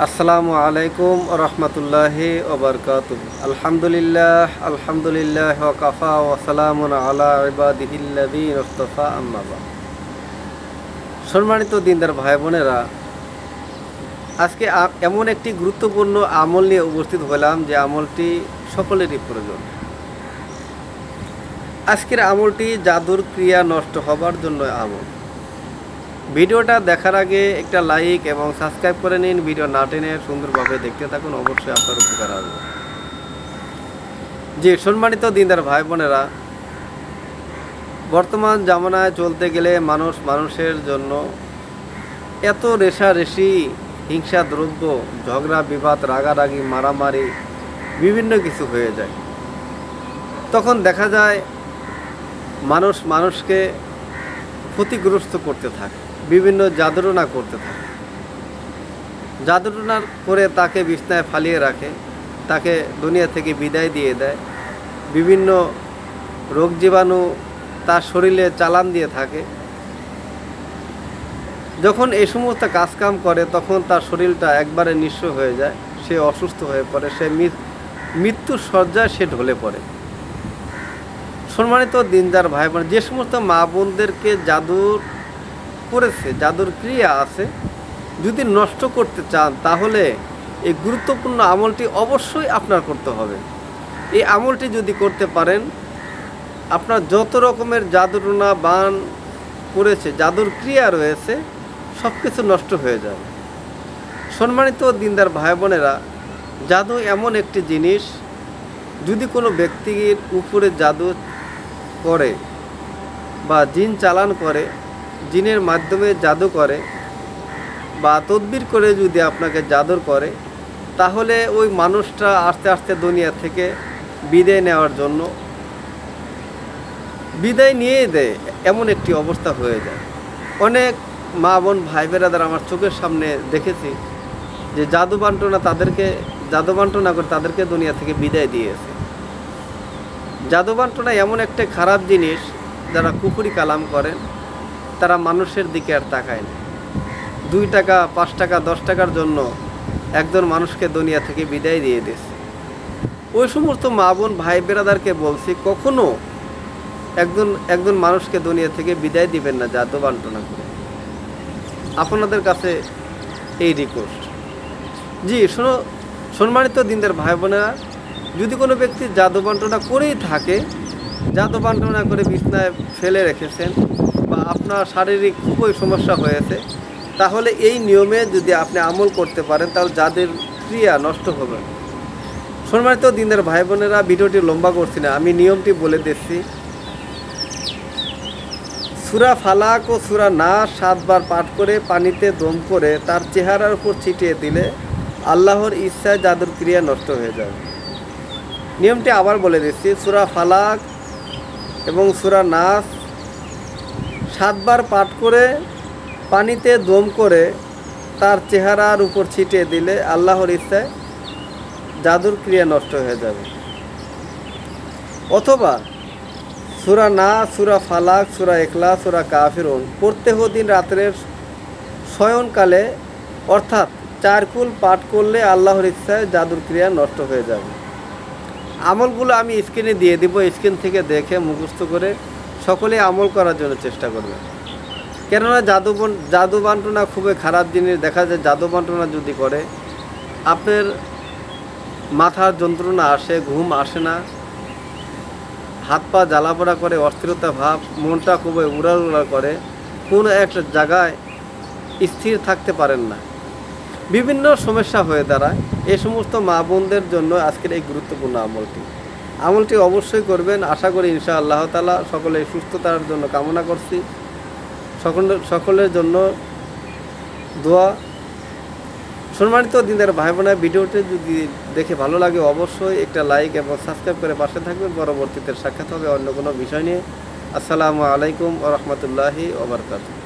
আসসালামু আলাইকুম রহমতুল্লাহি ওবরকাত আলহামদুলিল্লাহ আলহামদুলিল্লাহ ওকাফা ওসালামুন আলা আম্মাবা সম্মানিত দিনদার ভাই বোনেরা, আজকে এমন একটি গুরুত্বপূর্ণ আমল নিয়ে উপস্থিত হলাম যে আমলটি সকলেরই প্রয়োজন। আজকের আমলটি জাদুর ক্রিয়া নষ্ট হবার জন্য আমল। ভিডিওটা দেখার আগে একটা লাইক এবং সাবস্ক্রাইব করে নিন। ভিডিও না টেনে সুন্দরভাবে দেখতে থাকুন, অবশ্যই আপনার উপকার হবে। যে সম্মানিত দিনদার ভাই বোনেরা, বর্তমান জামানায় চলতে গেলে মানুষ মানুষের জন্য এত রেশারেশি হিংসা দ্রব্য, ঝগড়া, বিবাদ, রাগারাগি, মারামারি, বিভিন্ন কিছু হয়ে যায়। তখন দেখা যায় মানুষ মানুষকে ক্ষতিগ্রস্ত করতে থাকে। বিভিন্ন জাদুটনা করতে থাকে। জাদুটনা করে তাকে বিছনায় ফালিয়ে রাখে, তাকে দুনিয়া থেকে বিদায় দিয়ে দেয়। বিভিন্ন রোগ জীবাণু তার শরীরে চালান দিয়ে থাকে। যখন এই সমস্ত কাজকাম করে, তখন তার শরীরটা একবারে নিঃস্ব হয়ে যায়, সে অসুস্থ হয়ে পড়ে, সে মৃত্যুর শয্যায় সে ঢলে পড়ে। সম্মানিত দিনদার ভাই বোন যে সমস্ত মা বোনদেরকে জাদুর করেছে, জাদুর ক্রিয়া আছে, যদি নষ্ট করতে চান, তাহলে এই গুরুত্বপূর্ণ আমলটি অবশ্যই আপনার করতে হবে। এই আমলটি যদি করতে পারেন, আপনার যত রকমের জাদুটনা বান করেছে জাদুর ক্রিয়া রয়েছে সব কিছু নষ্ট হয়ে যাবে সম্মানিত দিনদার ভাই বোনেরা জাদু এমন একটি জিনিস, যদি কোনো ব্যক্তির উপরে জাদু করে বা জিন চালান করে জিনের মাধ্যমে জাদু করে বা তদবির করে যদি আপনাকে জাদুর করে, তাহলে ওই মানুষটা আস্তে আস্তে দুনিয়া থেকে বিদায় নেওয়ার জন্য বিদায় নিয়ে দেয়, এমন একটি অবস্থা হয়ে যায়। অনেক মা বোন, ভাই বেরাদার আমার চোখের সামনে দেখেছি যে জাদু বান্টনা তাদেরকে, জাদু বান্টনা করে তাদেরকে দুনিয়া থেকে বিদায় দিয়েছে। জাদু বান্টনা এমন একটা খারাপ জিনিস যারা কুকুরি কালাম করেন তারা মানুষের দিকে আর তাকায় না। দুই টাকা, পাঁচ টাকা, দশ টাকার জন্য একজন মানুষকে দুনিয়া থেকে বিদায় দিয়ে দিয়েছে। ওই সমস্ত মা বোন, ভাই বেরাদারকে বলছি, কখনো একজন একজন মানুষকে দুনিয়া থেকে বিদায় দিবেন না জাদু বান্টনা করে। আপনাদের কাছে এই রিকোয়েস্ট জি, শোনো, সম্মানিত দিনদের ভাই বোনেরা, যদি কোনো ব্যক্তি জাদু বান্টনা করেই থাকে জাদু বান্টনা করে বিছনায় ফেলে রেখেছেন বা আপনার শারীরিক খুবই সমস্যা হয়েছে তাহলে এই নিয়মে যদি আপনি আমল করতে পারেন, তাহলে যাদের ক্রিয়া নষ্ট হবে। সম্মানিত দিনের ভাই বোনেরা ভিডিওটি লম্বা করছি না, আমি নিয়মটি বলে দিচ্ছি। সুরা ফালাক ও সুরা না সাতবার পাঠ করে পানিতে দম করে তার চেহারার উপর ছিটিয়ে দিলে আল্লাহর ইচ্ছায় জাদুর ক্রিয়া নষ্ট হয়ে যাবে নিয়মটি আবার বলে দিচ্ছি, সুরা ফালাক এবং সুরা নাস সাতবার পাঠ করে পানিতে দম করে তার চেহারার উপর ছিটিয়ে দিলে আল্লাহর ইচ্ছায় জাদুর ক্রিয়া নষ্ট হয়ে যাবে। অথবা সুরা না, সুরা ফালাক, সুরা একলা সুরা কাফিরুন প্রত্যেক দিন রাত্রের শয়নকালে অর্থাৎ চারকুল পাঠ করলে আল্লাহর ইচ্ছায় জাদুর ক্রিয়া নষ্ট হয়ে যাবে। আমলগুলো আমি স্ক্রিনে দিয়ে দিব, স্ক্রিন থেকে দেখে মুখস্থ করে সকলে আমল করার জন্য চেষ্টা করবে। কেননা জাদু জাদু বান্টনা খুবই খারাপ জিনিস। দেখা যায় জাদু বান্টনা যদি করে, আপনার মাথার যন্ত্রণা আসে, ঘুম আসে না, হাত পা জ্বালাপোড়া করে, অস্থিরতা ভাব, মনটা খুবই উড়াল উড়াল করে, কোনো একটা জায়গায় স্থির থাকতে পারেন না। বিভিন্ন সমস্যা হয়ে দাঁড়ায়। এই সমস্ত মা বোনদের জন্য আজকের এই গুরুত্বপূর্ণ আমলটি। আমলটি অবশ্যই করবেন। আশা করি ইনশা আল্লাহ তালা সকলের সুস্থতার জন্য কামনা করছি। সকলের জন্য দোয়া। সম্মানিত দিনের ভাই বোনের ভিডিওটি যদি দেখে ভালো লাগে অবশ্যই একটা লাইক এবং সাবস্ক্রাইব করে পাশে থাকবেন। পরবর্তীতে সাক্ষাৎ হবে অন্য কোনো বিষয় নিয়ে। আসসালামু আলাইকুম ও রহমতুল্লাহি ওবরকাতুহ